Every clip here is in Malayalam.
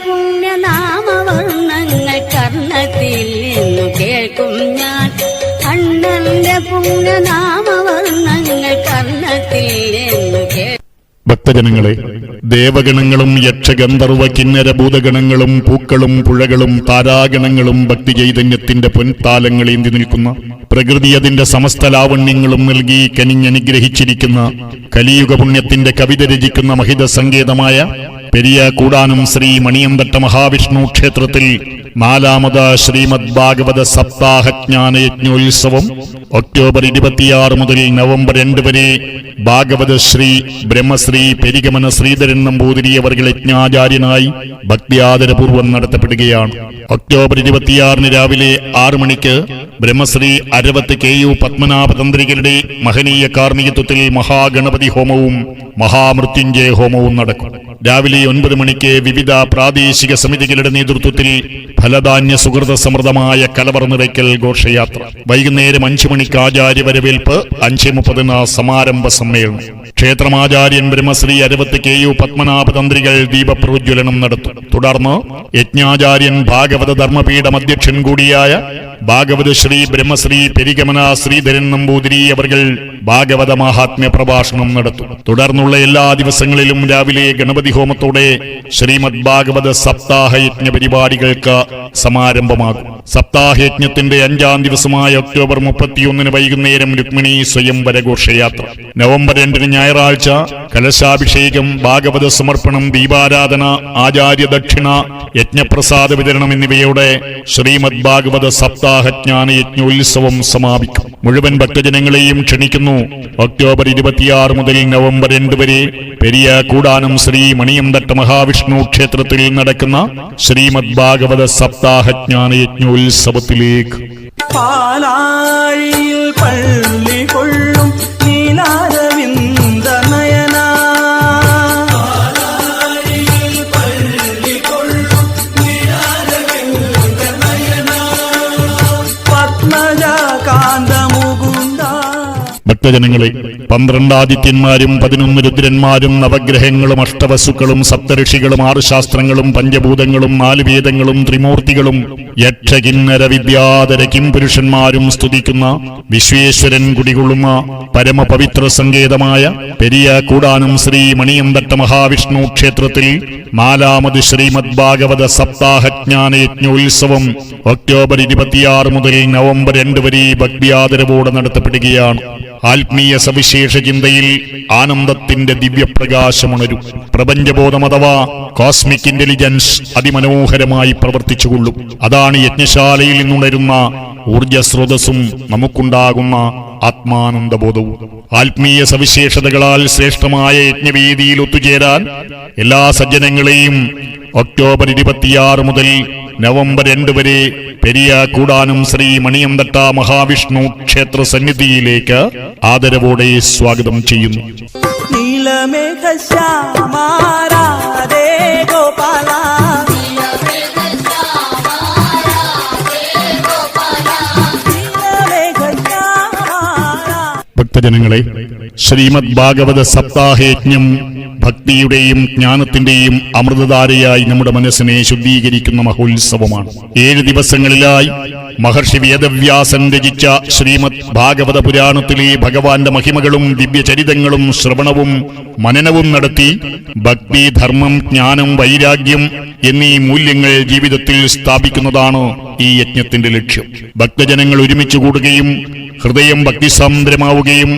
പുണ്യനാമവർണങ്ങൾ കർണത്തിൽ നിന്നു കേൾക്കും ഞാൻ. അണ്ണന്റെ പുണ്യനാമവർണങ്ങൾ കർണത്തിൽ നിന്നു കേൾക്കും ഭക്തജനങ്ങളെ ദേവഗണങ്ങളും യക്ഷഗന്ധർവ കിന്നര ഭൂതഗണങ്ങളും പൂക്കളും പുഴകളും താരാഗണങ്ങളും ഭക്തി ചൈതന്യത്തിന്റെ പൊൻതാലങ്ങളേന്തി നിൽക്കുന്ന പ്രകൃതി അതിന്റെ സമസ്ത ലാവണ്യങ്ങളും നൽകി കനിഞ്ഞനുഗ്രഹിച്ചിരിക്കുന്ന കലിയുഗ പുണ്യത്തിന്റെ കവിത രചിക്കുന്ന മഹിത സങ്കേതമായ പെരിയ കൂടാനം ശ്രീ മണിയന്തട്ട മഹാവിഷ്ണു ക്ഷേത്രത്തിൽ നാലാമത് ശ്രീമദ് ഭാഗവത സപ്താഹജ്ഞാന യജ്ഞോത്സവം ഒക്ടോബർ ഇരുപത്തിയാറ് മുതൽ നവംബർ രണ്ട് വരെ ഭാഗവത ശ്രീ ബ്രഹ്മശ്രീ പെരികമന ശ്രീധരൻ നമ്പൂതിരി അവർ യജ്ഞാചാര്യനായി ഭക്തിയാദരപൂർവം നടത്തപ്പെടുകയാണ്. ഒക്ടോബർ ഇരുപത്തിയാറിന് രാവിലെ ആറു മണിക്ക് ബ്രഹ്മശ്രീ അരവത്ത് കെ യു പത്മനാഭ തന്ത്രികളുടെ മഹനീയ കാർമ്മികത്വത്തിൽ മഹാഗണപതി ഹോമവും മഹാമൃത്യുഞ്ജയ ഹോമവും നടക്കും. രാവിലെ ഒൻപത് മണിക്ക് വിവിധ പ്രാദേശിക സമിതികളുടെ നേതൃത്വത്തിൽ ഫലധാന്യ സുഹൃത സമൃദ്ധമായ കലവർ നിറയ്ക്കൽ ഘോഷയാത്ര. വൈകുന്നേരം അഞ്ചു മണിക്ക് ആചാര്യ വരവേൽപ്പ് അഞ്ച് മുപ്പതിന് സമാരംഭ സമ്മേളനം. ക്ഷേത്രമാചാര്യൻ ബ്രഹ്മശ്രീ അരവത്ത് കെ യു പത്മനാഭ തന്ത്രികൾ ദീപപ്രോജ്വലനം നടത്തും. തുടർന്ന് യജ്ഞാചാര്യൻ ഭാഗവത ധർമ്മപീഠം അധ്യക്ഷൻ കൂടിയായ ഭാഗവത ശ്രീ ബ്രഹ്മശ്രീ പെരികമന ശ്രീധരൻ നമ്പൂതിരി അവർ ഭാഗവത മഹാത്മ്യ പ്രഭാഷണം നടത്തും. തുടർന്നുള്ള എല്ലാ ദിവസങ്ങളിലും രാവിലെ ഗണപതി ഹോമത്തോടെ ശ്രീമദ് ഭാഗവത സപ്താഹ യജ്ഞ പരിപാടികൾക്ക് സമാരംഭമാകും. സപ്താഹ യജ്ഞത്തിന്റെ അഞ്ചാം ദിവസമായ ഒക്ടോബർ മുപ്പത്തിയൊന്നിന് വൈകുന്നേരം രുക്മിണി സ്വയംവര ഘോഷയാത്ര നവംബർ രണ്ടിന് ഞായറാഴ്ച കലശാഭിഷേകം ഭാഗവത സമർപ്പണം ദീപാരാധന ആചാര്യ ദക്ഷിണ യജ്ഞപ്രസാദ വിതരണം എന്നിവയോടെ ശ്രീമദ് ഭാഗവത സപ്താഹജ്ഞാന യജ്ഞോത്സവം സമാപിക്കും. മുഴുവൻ ഭക്തജനങ്ങളെയും ക്ഷണിക്കുന്നു. ഒക്ടോബർ ഇരുപത്തിയാറ് മുതൽ നവംബർ രണ്ട് വരെ പെരിയ കൂടാനം ശ്രീ മണിയന്തട്ട മഹാവിഷ്ണു ക്ഷേത്രത്തിൽ നടക്കുന്ന ശ്രീമദ് ഭാഗവത സപ്താഹജ്ഞാന യജ്ഞോത്സവത്തിലേക്ക് പാലാഴിയിൽ പള്ളി കൊള്ളും നീലാരവിന്ദ നയന പത്മജ കാന്ത ആദിത്യന്മാരും പതിനൊന്ന് രുദ്രന്മാരും നവഗ്രഹങ്ങളും അഷ്ടവസുക്കളും സപ്തഋഷികളും ആറ് ശാസ്ത്രങ്ങളും പഞ്ചഭൂതങ്ങളും നാല് വേദങ്ങളും ത്രിമൂർത്തികളും യക്ഷകിന്നര വിദ്യാധര കിംപുരുഷന്മാരും സ്തുതിക്കുന്ന വിശ്വേശ്വരൻ കുടികൊള്ളുന്ന പരമപവിത്ര സങ്കേതമായ പെരിയ കൂടാനം ശ്രീ മണിയന്തട്ട മഹാവിഷ്ണു ക്ഷേത്രത്തിൽ നാലാമത് ശ്രീമദ് ഭാഗവത സപ്താഹജ്ഞാന യജ്ഞോത്സവം ഒക്ടോബർ ഇരുപത്തിയാറ് മുതൽ നവംബർ രണ്ട് വരെ ഭക്തിയാദരവോടെ നടത്തപ്പെടുകയാണ്. ആത്മീയ സവിശേഷ ചിന്തയിൽ ആനന്ദത്തിന്റെ ദിവ്യപ്രകാശമുണരും പ്രപഞ്ചബോധം അഥവാ കോസ്മിക് ഇന്റലിജൻസ് അതിമനോഹരമായി പ്രവർത്തിച്ചുകൊള്ളും. അതാണ് യജ്ഞശാലയിൽ നിന്നുണരുന്ന ഊർജസ്രോതസ്സും നമുക്കുണ്ടാകുന്ന ആത്മാനന്ദബോധവും ആത്മീയ സവിശേഷതകളാൽ ശ്രേഷ്ഠമായ യജ്ഞവേദിയിൽ ഒത്തുചേരാൻ എല്ലാ സജ്ജനങ്ങളെയും ഒക്ടോബർ ഇരുപത്തിയാറ് മുതൽ നവംബർ രണ്ട് വരെ പെരിയ കൂടാനും ശ്രീ മണിയന്തട്ട മഹാവിഷ്ണു ക്ഷേത്ര സന്നിധിയിലേക്ക് ആദരവോടെ സ്വാഗതം ചെയ്യുന്നു. നീലമേഘ ഗോപാല ഭക്തജനങ്ങളെ ശ്രീമദ് ഭാഗവത സപ്താഹയജ്ഞം ഭക്തിയുടെയും ജ്ഞാനത്തിന്റെയും അമൃതധാരയായി നമ്മുടെ മനസ്സിനെ ശുദ്ധീകരിക്കുന്ന മഹോത്സവമാണ്. ഏഴ് ദിവസങ്ങളിലായി മഹർഷി വേദവ്യാസൻ രചിച്ച ശ്രീമദ് ഭാഗവത പുരാണത്തിലെ ഭഗവാന്റെ മഹിമകളും ദിവ്യചരിതങ്ങളും ശ്രവണവും മനനവും നടത്തി ഭക്തി ധർമ്മം ജ്ഞാനം വൈരാഗ്യം എന്നീ മൂല്യങ്ങൾ ജീവിതത്തിൽ സ്ഥാപിക്കുന്നതാണ് ഈ യജ്ഞത്തിന്റെ ലക്ഷ്യം. ഭക്തജനങ്ങൾ ഒരുമിച്ച് കൂടുകയും ഹൃദയം ഭക്തിസാന്ദ്രമാവുകയും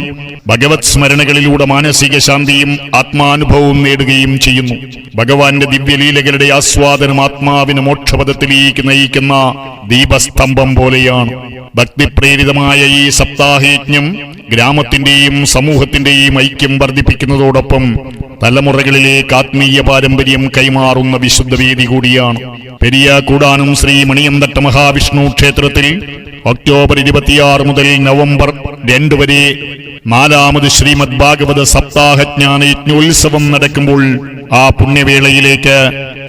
ഭഗവത് സ്മരണകളിലൂടെ മാനസിക ശാന്തിയും ആത്മാനുഭവവും നേടുകയും ചെയ്യുന്നു. ഭഗവാന്റെ ദിവ്യലീലകളുടെ ആസ്വാദനം ആത്മാവിന് മോക്ഷപഥത്തിലേക്ക് നയിക്കുന്ന ദീപസ്തംഭം പോലെയാണ്. ഭക്തിപ്രേരിതമായ ഈ സപ്താഹയജ്ഞം ഗ്രാമത്തിന്റെയും സമൂഹത്തിന്റെയും ഐക്യം വർദ്ധിപ്പിക്കുന്നതോടൊപ്പം തലമുറകളിലേക്ക് ആത്മീയ പാരമ്പര്യം കൈമാറുന്ന വിശുദ്ധ വേദി കൂടിയാണ്. പെരിയ കൂടാനും ശ്രീ മണിയന്തട്ട മഹാവിഷ്ണു ക്ഷേത്രത്തിൽ ഒക്ടോബർ ഇരുപത്തിയാറ് മുതൽ നവംബർ രണ്ട് വരെ നാലാമത് ശ്രീമദ് ഭാഗവത സപ്താഹജ്ഞാന യജ്ഞോത്സവം നടക്കുമ്പോൾ ആ പുണ്യവേളയിലേക്ക്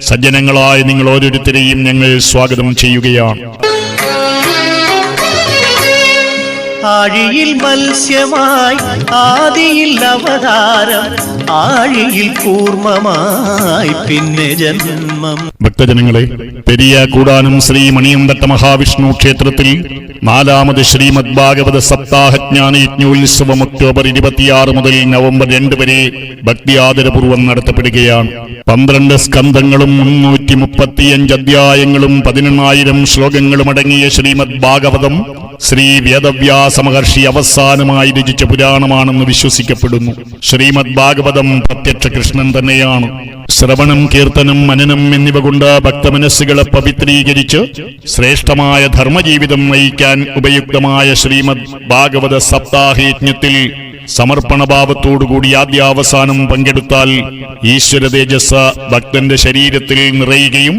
സജ്ജനങ്ങളായ നിങ്ങൾ ഓരോരുത്തരെയും ഞങ്ങൾ സ്വാഗതം ചെയ്യുകയാണ്. ആഴിയിൽ മത്സ്യമായി ആദിയിൽ അവതാരം ആഴിയിൽ കൂർമ്മമായി പിന്നെ ജന്മം. ഭക്തജനങ്ങളെ പെരിയ കൂടാനം ശ്രീ മണിയന്തട്ട മഹാവിഷ്ണു ക്ഷേത്രത്തിൽ നാലാമത് ശ്രീമദ് ഭാഗവത സപ്താഹജ്ഞാന യജ്ഞോത്സവം ഒക്ടോബർ ഇരുപത്തിയാറ് മുതൽ നവംബർ രണ്ട് വരെ ഭക്തി ആദരപൂർവം നടത്തപ്പെടുകയാണ്. പന്ത്രണ്ട് സ്കന്ധങ്ങളും മുന്നൂറ്റി മുപ്പത്തിയഞ്ച് അധ്യായങ്ങളും പതിനെണ്ണായിരം ശ്ലോകങ്ങളും അടങ്ങിയ ശ്രീമദ് ഭാഗവതം ശ്രീ വേദവ്യാസ മഹർഷി അവസാനമായി രചിച്ച പുരാണമാണെന്ന് വിശ്വസിക്കപ്പെടുന്നു. ശ്രീമദ് ഭാഗവതം പ്രത്യക്ഷ കൃഷ്ണൻ തന്നെയാണ്. ശ്രവണം കീർത്തനം മനനം എന്നിവ കൊണ്ട് ഭക്തമനസ്സുകളെ പവിത്രീകരിച്ച് ശ്രേഷ്ഠമായ ധർമ്മജീവിതം നയിക്കാൻ ഉപയുക്തമായ ശ്രീമദ് ഭാഗവത സപ്താഹയജ്ഞത്തിൽ സമർപ്പണഭാവത്തോടുകൂടി ആദ്യാവസാനം പങ്കെടുത്താൽ ഈശ്വര തേജസ് ഭക്തന്റെ ശരീരത്തിൽ നിറയുകയും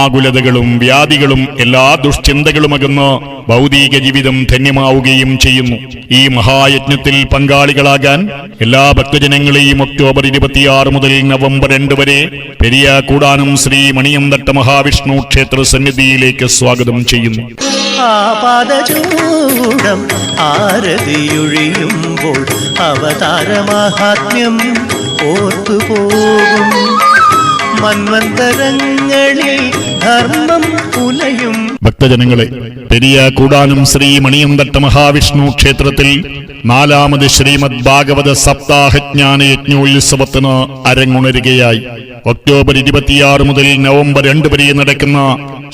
ആകുലതകളും വ്യാധികളും എല്ലാ ദുഷ്ചിന്തകളും അകന്ന് ഭൗതിക ജീവിതം ധന്യമാവുകയും ചെയ്യുന്നു. ഈ മഹായജ്ഞത്തിൽ പങ്കാളികളാകാൻ എല്ലാ ഭക്തജനങ്ങളെയും ഒക്ടോബർ ഇരുപത്തിയാറ് മുതൽ നവംബർ രണ്ട് വരെ പെരിയ കൂടാനം ശ്രീ മണിയന്തട്ട മഹാവിഷ്ണു ക്ഷേത്ര സന്നിധിയിലേക്ക് സ്വാഗതം ചെയ്യുന്നു. ആരതിയൊഴിയുമ്പോൾ അവതാരമാഹാത്മ്യം ഓർത്തുപോകും. മന്വന്തരങ്ങളിൽ ധർമ്മം പുലയും. ഭക്തജനങ്ങളെ പെരിയ കൂടാനം ശ്രീ മണിയന്തട്ട മഹാവിഷ്ണു ക്ഷേത്രത്തിൽ നാലാമത് ശ്രീമദ് ഭാഗവത സപ്താഹജ്ഞാന യജ്ഞോത്സവത്തിന് അരങ്ങുണരുകയായി. ഒക്ടോബർ ഇരുപത്തിയാറ് മുതൽ നവംബർ രണ്ട് വരെ നടക്കുന്ന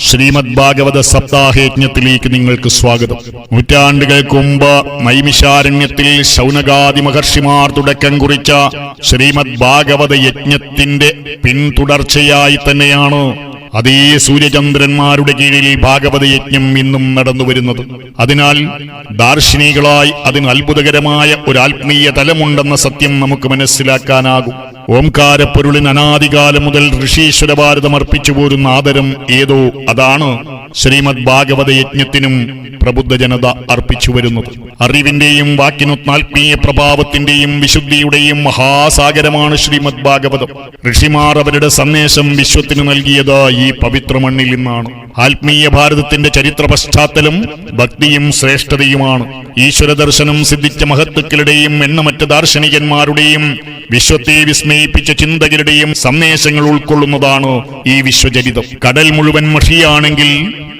ശ്രീമദ് ഭാഗവത സപ്താഹയജ്ഞത്തിലേക്ക് നിങ്ങൾക്ക് സ്വാഗതം. നൂറ്റാണ്ടുകൾക്ക് മുമ്പ് നൈമിഷാരണ്യത്തിൽ ശൗനകാദി മഹർഷിമാർ തുടക്കം കുറിച്ച ശ്രീമദ് ഭാഗവത യജ്ഞത്തിന്റെ പിന്തുടർച്ചയായി തന്നെയാണ് അതേ സൂര്യചന്ദ്രന്മാരുടെ കീഴിൽ ഭാഗവത യജ്ഞം ഇന്നും നടന്നു വരുന്നത്. അതിനാൽ ദാർശനികളായി അതിന് അത്ഭുതകരമായ ഒരു ആത്മീയ തലമുണ്ടെന്ന സത്യം നമുക്ക് മനസ്സിലാക്കാനാകും. ഓംകാരപ്പൊരുളിന് അനാദികാലം മുതൽ ഋഷീശ്വര ഭാരതം അർപ്പിച്ചു പോരുന്ന ആദരം ഏതോ അതാണ് ശ്രീമദ് ഭാഗവത യജ്ഞത്തിനും പ്രബുദ്ധ ജനത അർപ്പിച്ചു വരുന്നത്. അറിവിന്റെയും വാക്കിനുത്മാത്മീയ പ്രഭാവത്തിന്റെയും വിശുദ്ധിയുടെയും മഹാസാഗരമാണ് ശ്രീമദ് ഭാഗവതം. ഋഷിമാർ അവരുടെ സന്ദേശം വിശ്വത്തിന് നൽകിയത് ഈ പവിത്ര മണ്ണിൽ നിന്നാണ്. ആത്മീയ ഭാരതത്തിന്റെ ചരിത്ര പശ്ചാത്തലം ഭക്തിയും ശ്രേഷ്ഠതയുമാണ്. ഈശ്വര ദർശനം സിദ്ധിച്ച മഹത്തുക്കളുടെയും എണ്ണമറ്റ ദാർശനികന്മാരുടെയും വിശ്വത്തെ വിസ്മയിപ്പിച്ച ചിന്തകരുടെയും സന്ദേശങ്ങൾ ഉൾക്കൊള്ളുന്നതാണ് ഈ വിശ്വചരിതം. കടൽ മുഴുവൻ മഷിയാണെങ്കിൽ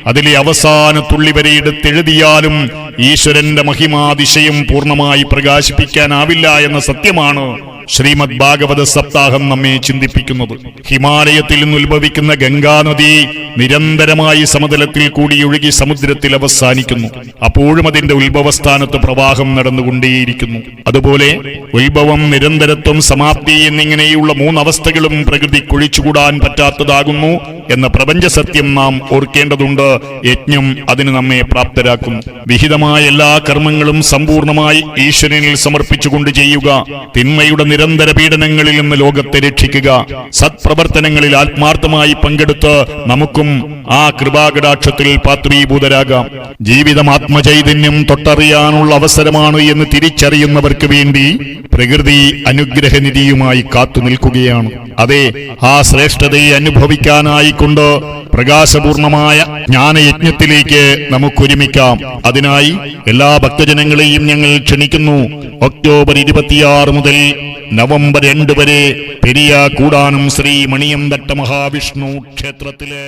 അതിലെ അവസാന തുള്ളി വരെ എടുത്തെഴുതിയാലും ഈശ്വരന്റെ മഹിമാതിശയം പൂർണമായി പ്രകാശിപ്പിക്കാനാവില്ല എന്ന സത്യമാണ് ശ്രീമദ് ഭാഗവത സപ്താഹം നമ്മെ ചിന്തിപ്പിക്കുന്നത്. ഹിമാലയത്തിൽ നിന്ന് ഉത്ഭവിക്കുന്ന ഗംഗാനദി നിരന്തരമായി സമതലത്തിൽ കൂടി ഒഴുകി സമുദ്രത്തിൽ അവസാനിക്കുന്നു. അപ്പോഴും അതിന്റെ ഉത്ഭവസ്ഥാനത്ത് പ്രവാഹം നടന്നുകൊണ്ടേയിരിക്കുന്നു. അതുപോലെ ഉത്ഭവം നിരന്തരത്വം സമാപ്തി എന്നിങ്ങനെയുള്ള മൂന്നവസ്ഥകളും പ്രകൃതി കൊഴിച്ചുകൂടാൻ പറ്റാത്തതാകുന്നു. എന്ന പ്രപഞ്ച സത്യം നാം ഓർക്കേണ്ടതുണ്ട്. യജ്ഞം അതിന് നമ്മെ പ്രാപ്തരാക്കും. വിഹിതമായ എല്ലാ കർമ്മങ്ങളും സമ്പൂർണമായി ഈശ്വരനിൽ സമർപ്പിച്ചുകൊണ്ട് ചെയ്യുക. തിന്മയുടെ നിരന്തര പീഡനങ്ങളിൽ നിന്ന് ലോകത്തെ രക്ഷിക്കുക. സത്പ്രവർത്തനങ്ങളിൽ ആത്മാർത്ഥമായി പങ്കെടുത്ത് നമുക്കും ആ കൃപാകടാക്ഷത്തിൽ പാത്രീഭൂതരാകാം. ജീവിതം ആത്മചൈതന്യം തൊട്ടറിയാനുള്ള അവസരമാണ് എന്ന് തിരിച്ചറിയുന്നവർക്ക് വേണ്ടി പ്രകൃതി അനുഗ്രഹനിധിയുമായി കാത്തു നിൽക്കുകയാണ്. അതെ ആ ശ്രേഷ്ഠതയെ അനുഭവിക്കാനായിക്കൊണ്ട് പ്രകാശപൂർണമായ ജ്ഞാനയജ്ഞത്തിലേക്ക് നമുക്കൊരുമിക്കാം. അതിനായി എല്ലാ ഭക്തജനങ്ങളെയും ഞങ്ങൾ ക്ഷണിക്കുന്നു. ഒക്ടോബർ ഇരുപത്തിയാറ് മുതൽ നവംബർ രണ്ട് വരെ പെരിയ കൂടാനും ശ്രീ മണിയം മണിയന്തട്ട മഹാവിഷ്ണു ക്ഷേത്രത്തിലെ